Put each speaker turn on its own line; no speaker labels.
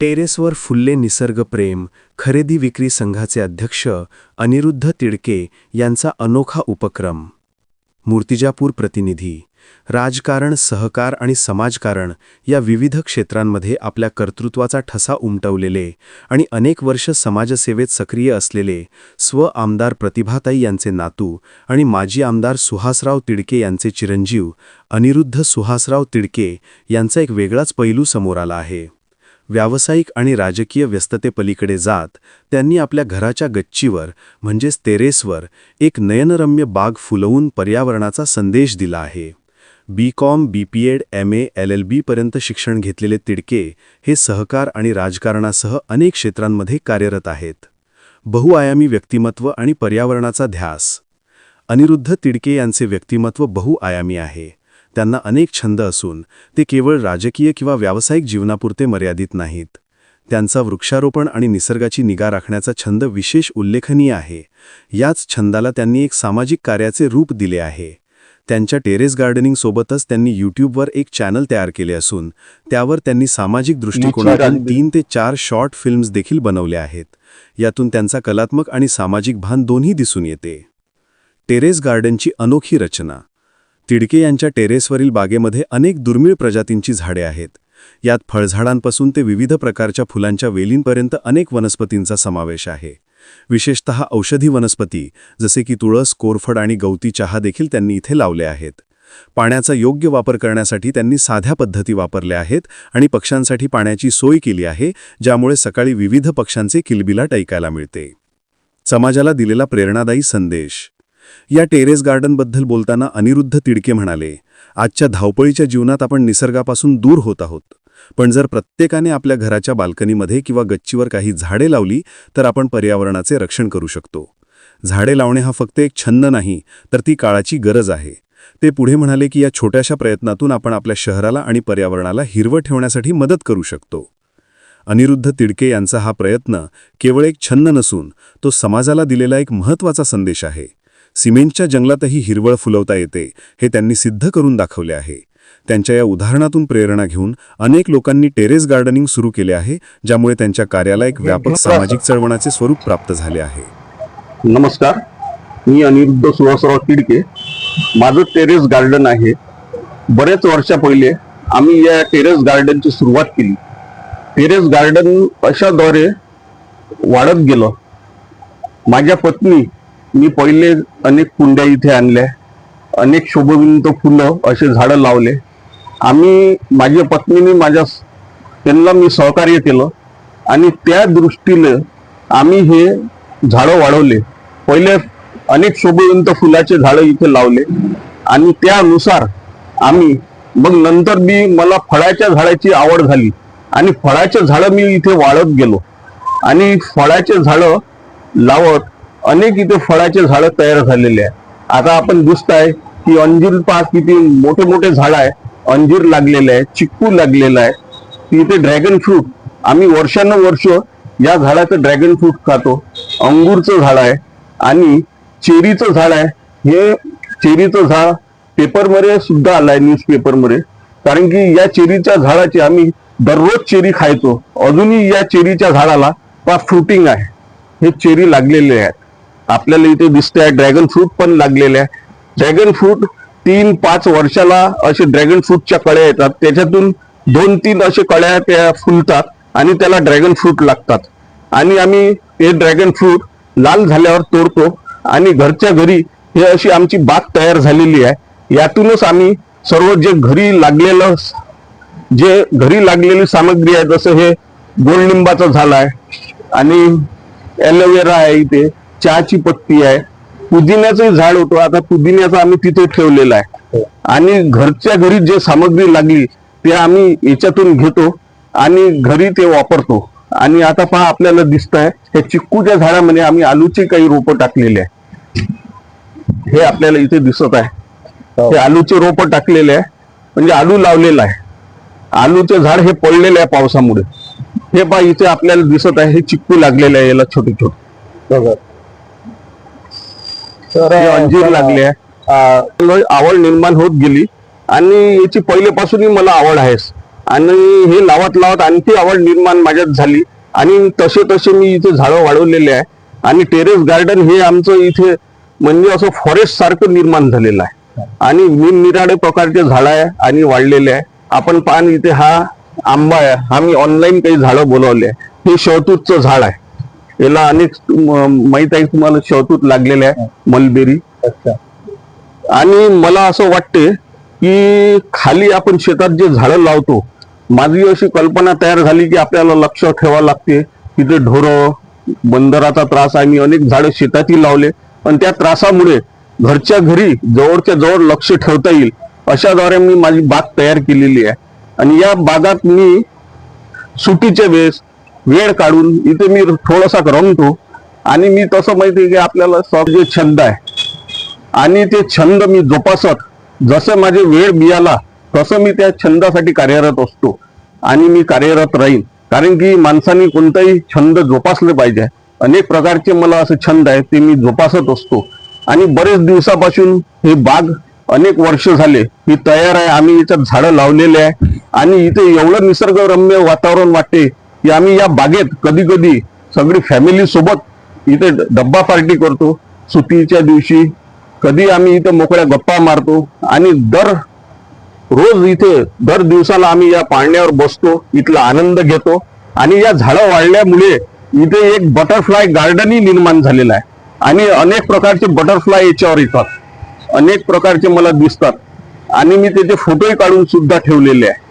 टेरेसवर फुल्ले निसर्गप्रेम खरेदी विक्री संघाचे अध्यक्ष अनिरुद्ध तिडके यांचा अनोखा उपक्रम. मूर्तिजापूर प्रतिनिधी राजकारण सहकार आणि समाजकारण या विविध क्षेत्रांमध्ये आपल्या कर्तृत्वाचा ठसा उमटवलेले आणि अनेक वर्ष समाजसेवेत सक्रिय असलेले स्व आमदार प्रतिभाताई यांचे नातू आणि माजी आमदार सुहासराव तिडके यांचे चिरंजीव अनिरुद्ध सुहासराव तिडके यांचा एक वेगळाच पैलू समोर आला आहे. व्यावसायिक आणि राजकीय व्यस्ततेपलीकडे जात त्यांनी आपल्या घराच्या गच्चीवर म्हणजेच तेरेसवर एक नयनरम्य बाग फुलवून पर्यावरणाचा संदेश दिला आहे. B Com B P Ed M A L L बीपर्यंत शिक्षण घेतलेले तिडके हे सहकार आणि राजकारणासह अनेक क्षेत्रांमध्ये कार्यरत आहेत. बहुआयामी व्यक्तिमत्व आणि पर्यावरणाचा ध्यास. अनिरुद्ध तिडके यांचे व्यक्तिमत्व बहुआयामी आहे. त्यांना अनेक छंद असून ते केवळ राजकीय किंवा व्यावसायिक जीवनापुरते मर्यादित नाहीत. त्यांचा वृक्षारोपण आणि निसर्गाची निगा राखण्याचा छंद विशेष उल्लेखनीय आहे. याच छंदाला त्यांनी एक सामाजिक कार्याचे रूप दिले आहे. त्यांच्या टेरेस गार्डनिंगसोबतच त्यांनी यूट्यूबवर एक चॅनल तयार केले असून त्यावर त्यांनी सामाजिक दृष्टिकोनातून तीन ते चार शॉर्ट फिल्म्स देखील बनवल्या आहेत. यातून त्यांचा कलात्मक आणि सामाजिक भान दोन्ही दिसून येते. टेरेस गार्डनची अनोखी रचना. तिडके यांच्या टेरेसवरील बागेमध्ये अनेक दुर्मिळ प्रजातींची झाडे आहेत. यात फळझाडांपासून ते विविध प्रकारच्या फुलांच्या वेलींपर्यंत अनेक वनस्पतींचा समावेश आहे. विशेषत औषधी वनस्पती जसे की तुळस कोरफड आणि गवती चहा देखील त्यांनी इथे लावले आहेत. पाण्याचा योग्य वापर करण्यासाठी त्यांनी साध्या पद्धती वापरल्या आहेत आणि पक्ष्यांसाठी पाण्याची सोय केली आहे ज्यामुळे सकाळी विविध पक्ष्यांचे किलबिलाट ऐकायला मिळते. समाजाला दिलेला प्रेरणादायी संदेश. या टेरेस गार्डनबद्दल बोलताना अनिरुद्ध तिडके म्हणाले आजच्या धावपळीच्या जीवनात आपण निसर्गापासून दूर होत आहोत. पण जर प्रत्येकाने आपल्या घराच्या बाल्कनीमध्ये किंवा गच्चीवर काही झाडे लावली तर आपण पर्यावरणाचे रक्षण करू शकतो. झाडे लावणे हा फक्त एक छंद नाही तर ती काळाची गरज आहे ते पुढे म्हणाले की या छोट्याशा प्रयत्नातून आपण आपल्या शहराला आणि पर्यावरणाला हिरवं ठेवण्यासाठी मदत करू शकतो अनिरुद्ध तिडके यांचा हा प्रयत्न केवळ एक छंद नसून तो समाजाला दिलेला एक महत्त्वाचा संदेश आहे. सिमेंटच्या जंगलातही हिरवळ फुलवता येते हे त्यांनी सिद्ध करून दाखवले आहे. त्यांच्या या उदाहरणातून प्रेरणा घेऊन अनेक लोकांनी टेरेस गार्डनिंग सुरू केले आहे ज्यामुळे त्यांच्या कार्याला एक व्यापक सामाजिक चळवळाचे स्वरूप प्राप्त झाले आहे.
नमस्कार. मी अनिरुद्ध सुहासराव तिडके. माझं टेरेस गार्डन आहे. बरेच वर्षा पहिले आम्ही या टेरेस गार्डनची सुरुवात केली. टेरेस गार्डन अशाद्वारे वाढत गेलं. माझ्या पत्नी मी पहिले अनेक कुंड्या इथे आणल्या. अनेक शोभविंत फुलं असे झाडं लावले. आम्ही माझ्या पत्नीने माझ्या त्यांना मी सहकार्य केलं आणि त्या दृष्टीने आम्ही हे झाडं वाढवले. पहिले अनेक शोभविंत फुलाचे झाडं इथे लावले आणि त्यानुसार आम्ही मग नंतर मी मला फळाच्या झाडाची आवड झाली आणि फळाचे झाडं मी इथे वाढत गेलो. आणि फळाचे झाडं लावत अनेक इथे फळाचे झाडं तयार झालेले आहे आता आपण दिसत आहे की अंजीर पास किती मोठे मोठे झाड आहे. अंजीर लागलेले आहे चिक्कू लागलेला आहे. इथे ड्रॅगन फ्रूट आम्ही वर्षानुवर्ष या झाडाचं ड्रॅगन फ्रूट खातो. अंगूरचं झाड आहे आणि चेरीचं झाड आहे. हे चेरीचं झाड पेपरमध्ये सुद्धा आलाय न्यूजपेपरमध्ये कारण की या चेरीच्या झाडाची आम्ही दररोज चेरी खायचो. अजूनही या चेरीच्या झाडाला फ्रुटिंग आहे. हे चेरी लागलेले आहेत. आपल्याला इथे दिसते आहे ड्रॅगन फ्रूट पण लागलेले आहे. ड्रॅगन फ्रूट तीन पाच वर्षाला असे ड्रॅगन फ्रूटच्या कळ्या येतात. त्याच्यातून दोन तीन असे कळ्या त्या फुलतात आणि त्याला ड्रॅगन फ्रूट लागतात. आणि आम्ही हे ड्रॅगन फ्रूट लाल झाल्यावर तोडतो आणि घरच्या घरी हे अशी आमची बाग तयार झालेली आहे. यातूनच आम्ही सर्व जे घरी लागलेलं जे घरी लागलेली सामग्री आहे जसं हे गोडलिंबाचं झालं आहे आणि ॲलोवेरा आहे इथे. चहाची पत्ती आहे. पुदिन्याचं झाड होतं. आता पुदिन्याचं आम्ही तिथे ठेवलेलं आहे. आणि घरच्या घरी जे सामग्री लागली ते आम्ही याच्यातून घेतो आणि घरी ते वापरतो. आणि आता पहा आपल्याला दिसत आहे हे चिक्कूच्या झाडामध्ये आम्ही आलूचे काही रोपं टाकलेले आहे. हे आपल्याला इथे दिसत आहे. हे. आलूचे रोपं टाकलेले आहे. म्हणजे आलू लावलेला आहे. आलूचे झाड हे पडलेले आहे पावसामुळे. हे पहा इथे आपल्याला दिसत आहे. हे चिक्कू लागलेले आहे याला छोटे छोटे.
तर
अंजीर लागले आहे. आवड निर्माण होत गेली आणि याची पहिलेपासूनही मला आवड आहेच. आणि हे लावत लावत आणखी आवड निर्माण माझ्यात झाली. आणि तसे तसे मी इथे झाडं वाढवलेले आहे. आणि टेरेस गार्डन हे आमचं इथे म्हणजे असं फॉरेस्ट सारखं निर्माण झालेलं आहे. आणि निरनिराळे प्रकारचे झाडं आहे आणि वाढलेले आहे. आपण पान इथे हा आंबा आहे. हा मी ऑनलाईन काही झाडं बोलवले आहे. हे शहतूतचं झाड आहे. याला अनेक माहीत आहे तुम्हाला शहतूत लागलेले आहे मलबेरी.
अच्छा.
आणि मला असं वाटते की खाली आपण शेतात जे झाडं लावतो माझी अशी कल्पना तयार झाली की आपल्याला लक्ष ठेवावं लागते. तिथे ढोरं बंदराचा त्रास आहे. मी अनेक झाडं शेतातही लावले. पण त्या त्रासामुळे घरच्या घरी जवळच्या जवळ लक्ष ठेवता येईल अशाद्वारे मी माझी बाग तयार केलेली आहे. आणि या बागात मी सुट्टीच्या वेळेस वेळ काढून इथे मी थोडासा रमतो. आणि मी तसं माहिती आहे की आपल्याला सब जे छंद आहे आणि ते छंद मी जोपासत जसं माझे वेळ मिळाला तसं मी त्या छंदासाठी कार्यरत असतो. आणि मी कार्यरत राहीन. कारण की माणसाने कोणताही छंद जोपासले पाहिजे. अनेक प्रकारचे मला असे छंद आहेत ते मी जोपासत असतो. आणि बरेच दिवसापासून हे बाग अनेक वर्ष झाले. ही तयार आहे आम्ही याच्यात झाडं लावलेले आहे. आणि इथे एवढं निसर्गरम्य वातावरण वाटते की आम्ही या बागेत कधी कधी सगळी फॅमिली सोबत इथे डब्बा पार्टी करतो सुट्टीच्या दिवशी. कधी आम्ही इथे मोकळ्या गप्पा मारतो आणि दर रोज इथे दर दिवसाला आम्ही या पाळण्यावर बसतो इथला आनंद घेतो. आणि या झाडं वाढल्यामुळे इथे एक बटरफ्लाय गार्डनही निर्माण झालेलं आहे. आणि अनेक प्रकारचे बटरफ्लाय याच्यावर येतात. अनेक प्रकारचे मला दिसतात. आणि मी त्याचे फोटोही काढून सुद्धा ठेवलेले आहे.